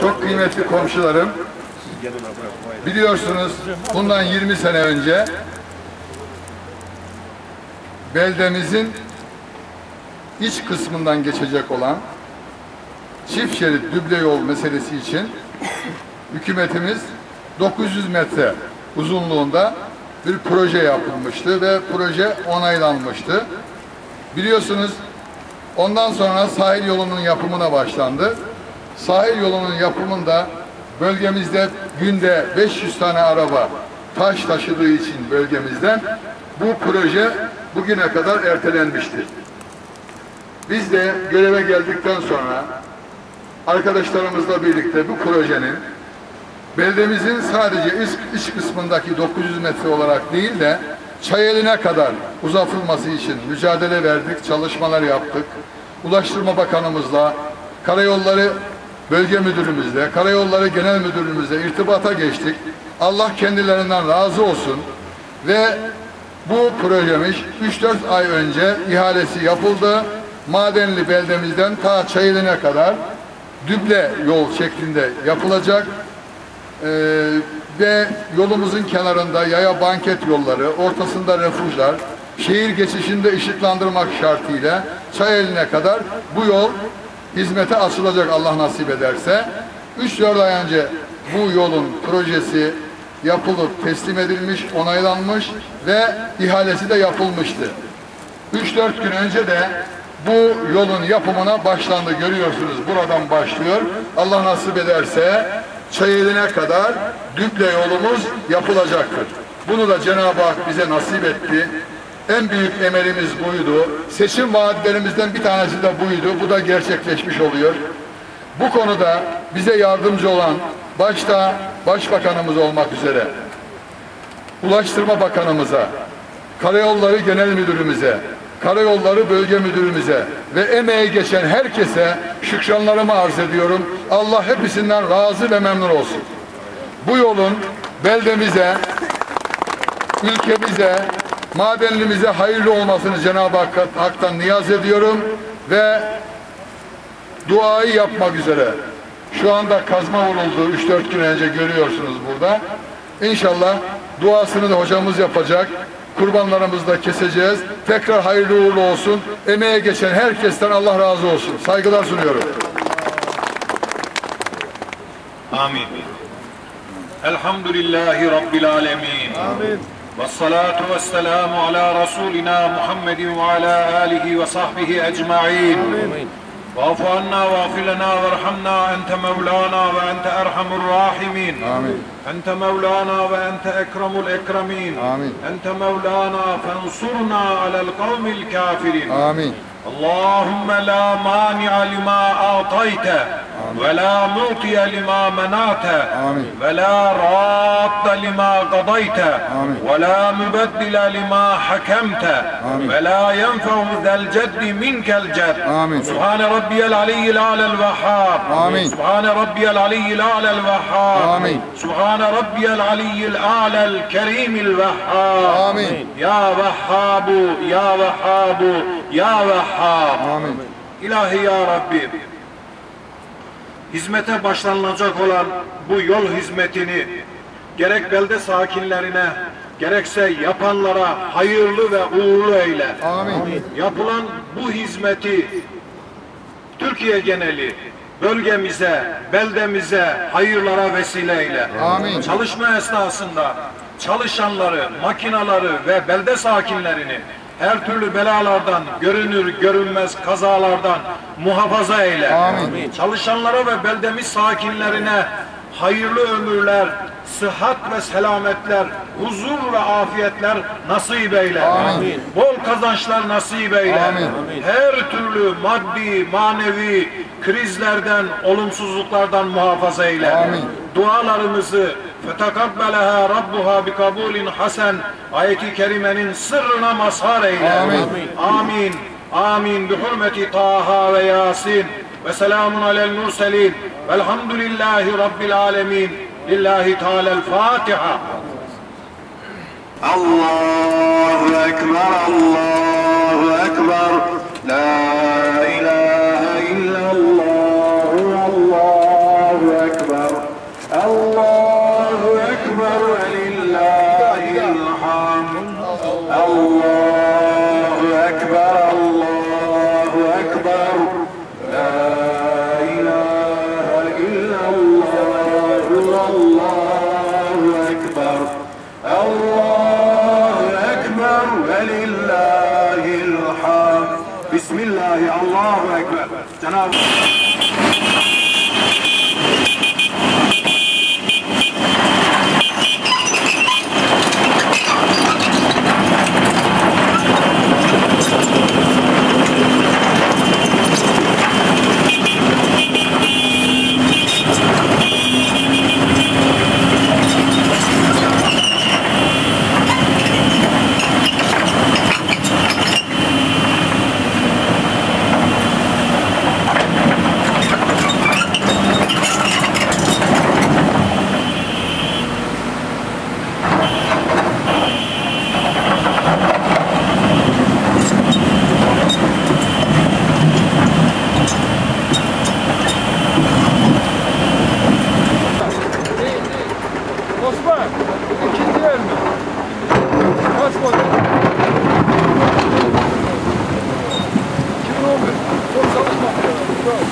çok kıymetli komşularım, biliyorsunuz bundan 20 sene önce beldemizin iç kısmından geçecek olan çift şerit düble yol meselesi için hükümetimiz 900 metre uzunluğunda bir proje yapılmıştı ve proje onaylanmıştı. Biliyorsunuz ondan sonra sahil yolunun yapımına başlandı. Sahil yolunun yapımında bölgemizde günde 500 tane araba taş taşıdığı için bölgemizden bu proje bugüne kadar ertelenmiştir. Biz de göreve geldikten sonra arkadaşlarımızla birlikte bu projenin beldemizin sadece iç, kısmındaki 900 metre olarak değil de Çayeline kadar uzatılması için mücadele verdik, çalışmalar yaptık. Ulaştırma Bakanımızla, Karayolları Bölge Müdürümüzle, Karayolları Genel Müdürümüzle irtibata geçtik. Allah kendilerinden razı olsun ve bu projemiz 3-4 ay önce ihalesi yapıldı. Madenli beldemizden ta Çayeli'ne kadar düble yol şeklinde yapılacak. Ee, ve yolumuzun kenarında yaya banket yolları, ortasında refüjler, şehir geçişinde ışıklandırmak şartıyla Çayeli'ne kadar bu yol hizmete açılacak Allah nasip ederse. 3-4 ay önce bu yolun projesi yapılıp teslim edilmiş, onaylanmış ve ihalesi de yapılmıştı. 3-4 gün önce de bu yolun yapımına başlandı. Görüyorsunuz buradan başlıyor. Allah nasip ederse Çayeli'ne kadar düble yolumuz yapılacaktır. Bunu da Cenab-ı Hak bize nasip etti. En büyük emelimiz buydu. Seçim vaatlerimizden bir tanesi de buydu. Bu da gerçekleşmiş oluyor. Bu konuda bize yardımcı olan başta Başbakanımız olmak üzere Ulaştırma Bakanımıza, Karayolları Genel Müdürümüze, Karayolları Bölge Müdürümüze ve emeği geçen herkese şükranlarımı arz ediyorum. Allah hepsinden razı ve memnun olsun. Bu yolun beldemize, ülkemize, madenimize hayırlı olmasını Cenab-ı Hak'tan niyaz ediyorum ve duayı yapmak üzere. Şu anda kazma vuruldu. 3-4 gün önce görüyorsunuz burada. İnşallah duasını da hocamız yapacak. Kurbanlarımızı da keseceğiz. Tekrar hayırlı uğurlu olsun. Emeğe geçen herkesten Allah razı olsun. Saygılar sunuyorum. Amin. Elhamdülillahi Rabbil Alemin. Amin. والصلاة والسلام على رسولنا محمد وعلى آله وصحبه أجمعين آمين واعف عنا واغفر لنا وارحمنا أنت مولانا وأنت أرحم الراحمين آمين. أنت مولانا وأنت أكرم الأكرمين آمين. أنت مولانا فانصرنا على القوم الكافرين Amin. اللهم لا مانع لما أعطيت ولا معطي لما منعت. ولا راد لما قضيت. ولا مبدل لما حكمت. ولا ينفع ذا الجد منك الجد. سبحان ربي العلي الأعلى الوهاب. سبحان ربي العلي الأعلى الوهاب. سبحان ربي العلي الأعلى الكريم الوهاب. يا وهاب يا وهاب يا وهاب. İlahi ya Rabbi hizmete başlanılacak olan bu yol hizmetini gerek belde sakinlerine gerekse yapanlara hayırlı ve uğurlu eyle. Amin. Yapılan bu hizmeti Türkiye geneli bölgemize, beldemize hayırlara vesile eyle. Amin. Çalışma esnasında çalışanları, makinaları ve belde sakinlerini her türlü belalardan, görünür görünmez kazalardan muhafaza eyle. Amin. Çalışanlara ve beldemiz sakinlerine hayırlı ömürler, sıhhat ve selametler, huzur ve afiyetler nasip eyle. Amin. Bol kazançlar nasip eyle. Amin. Her türlü maddi, manevi krizlerden, olumsuzluklardan muhafaza eyle. Amin. Dualarımızı فَتَقَبَّلَهَا رَبُّهَا بِقَبُولٍ hasen ayeti kerimenin sırrına mazhar eyle. Amin. Amin. Amin. Bi hurmeti Taha ve Yasin ve selamun alel murselin velhamdülillahi rabbil alemin. Lillahi Teala'l Fatiha. الله أكبر الله أكبر فلله الحمد. بسم الله الله أكبر. جناب. İkinci el mi? Kaç model? 2011. Çok çalışmak lazım.